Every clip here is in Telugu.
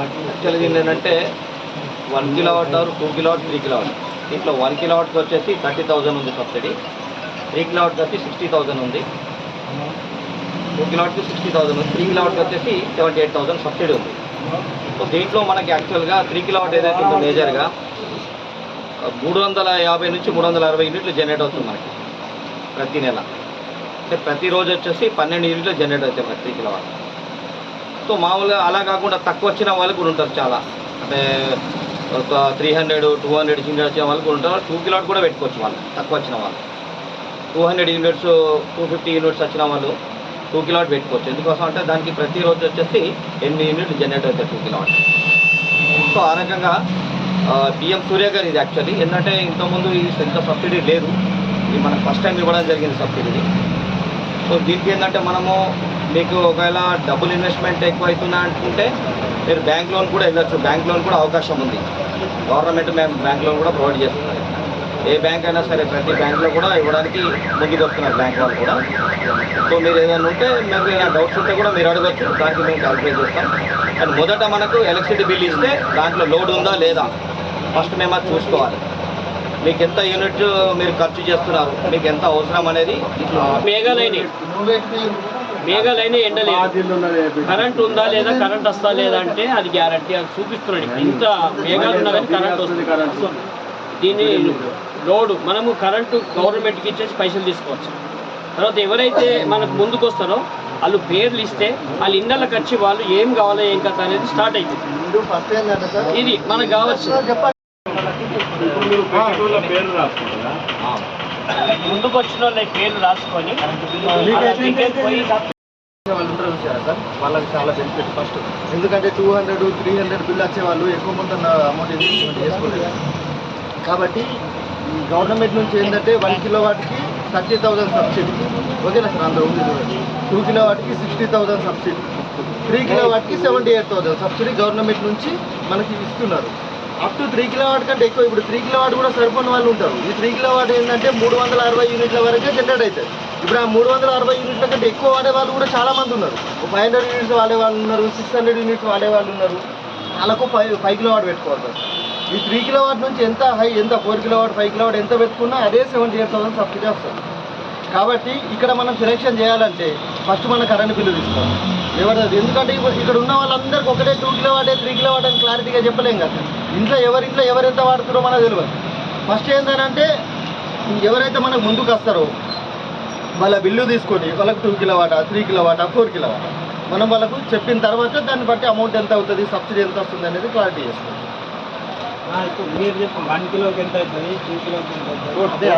యాక్చువల్గా దీనిలో ఏంటంటే one kilowatt hour two kilowatt three kilowatt దీంట్లో వన్ కిలోవాట్కి వచ్చేసి థర్టీ థౌజండ్ ఉంది సబ్సిడీ త్రీ కిలోవాట్కి వచ్చి సిక్స్టీ థౌజండ్ ఉంది. టూ కిలోవాట్కి సిక్స్టీ థౌసండ్ ఉంది. త్రీ కిలోవాట్కి వచ్చేసి సెవెంటీ ఎయిట్ థౌసండ్ సబ్సిడీ ఉంది. సో దీంట్లో మనకి యాక్చువల్గా త్రీ కిలోవాట్ ఏదైతే ఉందో మేజర్గా మూడు వందల యాభై నుంచి మూడు వందల అరవై యూనిట్లు జనరేట్ అవుతుంది మనకి ప్రతి నెల. అంటే ప్రతిరోజు వచ్చేసి పన్నెండు యూనిట్లు జనరేట్ అవుతాయి మరి త్రీ కిలో సో మామూలుగా అలా కాకుండా తక్కువ వచ్చిన వాళ్ళు కూడా ఉంటారు చాలా. అంటే ఒక three hundred two hundred unit వచ్చిన వాళ్ళు కూడా ఉంటారు. టూ కిలోట్ కూడా పెట్టుకోవచ్చు వాళ్ళు తక్కువ వచ్చిన వాళ్ళు. Two hundred units two fifty units వచ్చిన వాళ్ళు టూ కిలోట్ పెట్టుకోవచ్చు. ఎందుకోసం అంటే దానికి ప్రతిరోజు వచ్చేసి ఎనిమిది యూనిట్లు జనరేట్ అవుతాయి టూ కిలోట్ సో ఆ రకంగా పిఎం సూర్య గారు ఇది యాక్చువల్లీ ఏంటంటే ఇంతకుముందు ఈ ఇంత సబ్సిడీ లేదు. ఇది మనకు ఫస్ట్ టైం ఇవ్వడం జరిగింది సబ్సిడీ సో దీనికి ఏంటంటే మనము మీకు ఒకవేళ డబ్బులు ఇన్వెస్ట్మెంట్ ఎక్కువ అవుతున్నా అనుకుంటే మీరు బ్యాంక్ లోన్ కూడా వెళ్ళొచ్చు. బ్యాంక్ లోన్ కూడా అవకాశం ఉంది. గవర్నమెంట్ మేము బ్యాంక్ లోన్ కూడా ప్రొవైడ్ చేస్తున్నారు ఏ బ్యాంక్ అయినా సరే ప్రతి బ్యాంక్లో కూడా ఇవ్వడానికి ముందుకు వస్తున్నారు బ్యాంక్ వాళ్ళు కూడా. సో మీరు ఏదైనా ఉంటే మీకు ఏదైనా డౌట్స్ ఉంటే కూడా మీరు అడగచ్చు. దానికి మేము క్యాల్కులేట్ చేస్తాం. అండ్ మొదట మనకు ఎలక్ట్రిసిటీ బిల్ ఇస్తే దాంట్లో లోడ్ ఉందా లేదా? ఫస్ట్ మేము అది చూసుకోవాలి. మీకు ఎంత యూనిట్ మీరు ఖర్చు చేస్తున్నారు? మీకు ఎంత అవసరం అనేది మేఘాలైన. మేఘాలైన ఎండలేదు కరెంట్ ఉందా లేదా కరెంట్ వస్తా లేదా అంటే అది గ్యారంటీ అది చూపిస్తున్నాడు ఇంత మేఘాలు ఉన్నా కానీ కరెంట్ వస్తుంది కరెంట్ దీన్ని లోడు మనము కరెంటు గవర్నమెంట్కి ఇచ్చేసి పైసలు తీసుకోవచ్చు. తర్వాత ఎవరైతే మనకు ముందుకు వస్తారో వాళ్ళు పేర్లు ఇస్తే వాళ్ళ ఇళ్ళకి వచ్చి వాళ్ళు ఏం కావాలో ఏం కథ అనేది స్టార్ట్ అవుతుంది ఫస్ట్ ఏంటంటే సార్ ఇది మనకు కావచ్చు ముందుకు వచ్చిన వాళ్ళ పేర్లు రాసుకొని వాళ్ళ ఉంటారు చూసారా సార్. వాళ్ళకి చాలా బెనిఫిట్ ఫస్ట్ ఎందుకంటే two hundred three hundred bill వచ్చే వాళ్ళు ఎక్కువ మొత్తం అమౌంట్ ఇన్వెస్ట్మెంట్ చేసుకోలేదు. కాబట్టి ఈ గవర్నమెంట్ నుంచి ఏంటంటే వన్ కిలో వాటికి థర్టీ థౌసండ్ సబ్సిడీ ఓకేనా సార్? అందరూ ఉంది చూడండి. టూ కిలో వాటికి sixty thousand subsidy three kilo వాటికి seventy eight thousand subsidy government నుంచి మనకి ఇస్తున్నారు. Up to three kilowatt కంటే ఎక్కువ. ఇప్పుడు త్రీ కిలో వాట్ కూడా సరిపోని వాళ్ళు ఉంటారు. ఈ త్రీ కిలో వాట్ ఏంటంటే మూడు వందల అరవై యూనిట్ల వరకే జనరేట్ అవుతుంది ఇప్పుడు ఆ మూడు వందల అరవై యూనిట్ల కంటే ఎక్కువ వాడే వాళ్ళు కూడా చాలా మంది ఉన్నారు. ఫైవ్ హండ్రెడ్ యూనిట్స్ వాడే వాళ్ళు ఉన్నారు సిక్స్ హండ్రెడ్ యూనిట్స్ వాడే వాళ్ళు ఉన్నారు. వాళ్ళకు ఫైవ్ ఫైవ్ కిలో వాట్ పెట్టుకోవాలి ఈ త్రీ కిలో వాట్ నుంచి ఎంత హై ఎంత four kilowatt five kilowatt ఎంత పెట్టుకున్నా అదే సెవెంటీ ఎయిట్ థౌసండ్ సబ్సిడీ వస్తుంది. కాబట్టి ఇక్కడ మనం సెలెక్షన్ చేయాలంటే ఫస్ట్ మన కరెంట్ బిల్లు తీసుకోవాలి ఎవరిది ఎందుకంటే ఇప్పుడు ఇక్కడ ఉన్న వాళ్ళందరికీ ఒకటే టూ కిలో వాటే త్రీ కిలో వాట్ అని క్లారిటీగా చెప్పలేం కదా. ఇంట్లో ఎవరి ఇంట్లో ఎవరు ఎంత వాడుతారో మనకు తెలియదు. ఫస్ట్ ఏంటంటే ఎవరైతే మనకు ముందుకు వస్తారో వాళ్ళ బిల్లు తీసుకొని వాళ్ళకి టూ కిలో వాటా త్రీ కిలో వాటా ఫోర్ కిలో వాటా మనం వాళ్ళకు చెప్పిన తర్వాత దాన్ని బట్టి అమౌంట్ ఎంత అవుతుంది సబ్సిడీ ఎంత వస్తుంది అనేది క్లారిటీ చేస్తాం ఇప్పుడు మీరు చెప్పు వన్ కిలోకి ఎంత అవుతుంది టూ కిలోకి ఎంత అదే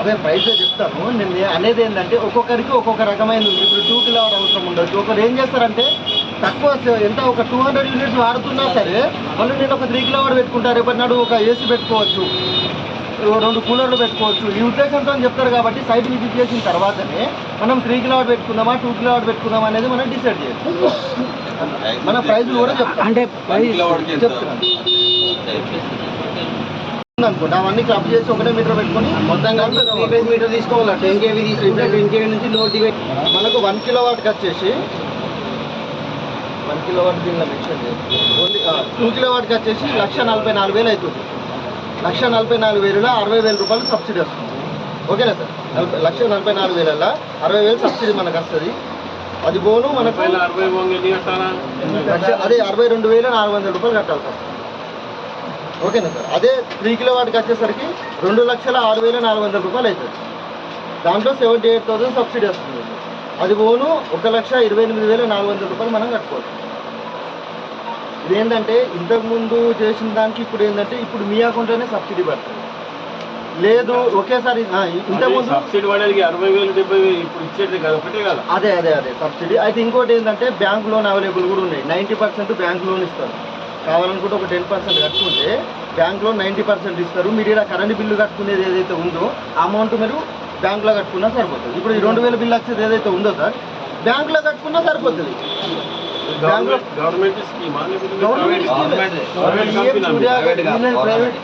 అదే చెప్తున్నా కదా ప్రైస్ అదే ప్రైస్ చెప్తాను. నేను అనేది ఏంటంటే ఒక్కొక్కరికి ఒక్కొక్క రకమైన ఉంది ఇప్పుడు టూ కిలో వాట్ అవసరం ఉండొచ్చు. ఒకరు ఏం చేస్తారంటే తక్కువ ఎంత ఒక టూ హండ్రెడ్ యూనిట్స్ వాడుతున్నా సరే వాళ్ళు నేను ఒక త్రీ కిలో వాట్ పెట్టుకుంటారు రేపటి నాడు ఒక ఏసీ పెట్టుకోవచ్చు. రెండు కూలర్లు పెట్టుకోవచ్చు. ఈ ఉద్దేశంతో చెప్తారు కాబట్టి సైట్ విజిట్ చేసిన తర్వాతనే మనం త్రీ కిలో వాట్ పెట్టుకుందామా టూ కిలో వాట్ పెట్టుకుందామా అనేది మనం డిసైడ్ చేయాలి మన ప్రైస్ కూడా చెప్తాం. అంటే చెప్తున్నాను. అనుకోండి అవన్నీ క్లబ్ చేసి ఒకటే మీటర్ పెట్టుకొని మొత్తం కలిపి మీటర్ తీసుకోవాలి టెన్ కేవీ తీసుకుంటే టెన్ కేవీ నుంచి లోడ్ డివైడ్ మనకు వన్ కిలో వాట్కి వచ్చేసి వన్ కిలో వాట్ దీనిలో మెన్షన్ ఓన్లీ టూ కిలో వాట్కి వచ్చేసి లక్ష నలభై నాలుగు వేలు అవుతుంది లక్ష నలభై నాలుగు వేలలో అరవై వేల రూపాయలు సబ్సిడీ వస్తుంది. ఓకేనా సార్? నలభై లక్ష నలభై నాలుగు వేలలో అరవై వేలు సబ్సిడీ మనకు వస్తుంది. అది పోను మనకు అదే అరవై రెండు వేల నాలుగు వందల రూపాయలు కట్టాలి సార్. ఓకేనా సార్? అదే త్రీ కిలో వాటికి వచ్చేసరికి రెండు లక్షల ఆరు వేల నాలుగు వందల రూపాయలు అవుతుంది. దాంట్లో సెవెంటీ ఎయిట్ థౌసండ్ సబ్సిడీ వస్తుంది. అది పోను ఒక లక్ష ఇరవై ఎనిమిది వేల నాలుగు వందల రూపాయలు మనం కట్టుకోవచ్చు. ఇదేంటంటే ఇంతకుముందు చేసిన దానికి ఇప్పుడు ఏంటంటే ఇప్పుడు మీ అకౌంట్లోనే సబ్సిడీ పడుతుంది. లేదు ఒకేసారి ఇంతకుముందు సబ్సిడీ పడేది అరవై వేలు డెబ్బై వేలు ఇప్పుడు ఇచ్చేది కదా ఒకటే కదా. అదే అదే అదే సబ్సిడీ అయితే ఇంకోటి ఏంటంటే బ్యాంక్ లోన్ అవైలబుల్ కూడా ఉన్నాయి. నైంటీ పర్సెంట్ బ్యాంక్ లోన్ ఇస్తారు. కావాలనుకుంటే ఒక టెన్ పర్సెంట్ కట్టుకుంటే బ్యాంక్ లోన్ నైంటీ పర్సెంట్ ఇస్తారు. మీరు ఇలా కరెంట్ బిల్లు కట్టుకునేది ఏదైతే ఉందో అమౌంట్ మీరు బ్యాంక్లో కట్టుకున్నా సరిపోతుంది. ఇప్పుడు ఈ రెండు వేల బిల్లు వచ్చేది ఏదైతే ఉందో సార్ బ్యాంక్లో కట్టుకున్నా సరిపోతుంది. బ్యాంక్లో గవర్నమెంట్ స్కీమా ప్రైవేట్ కాదు, ప్రైవేట్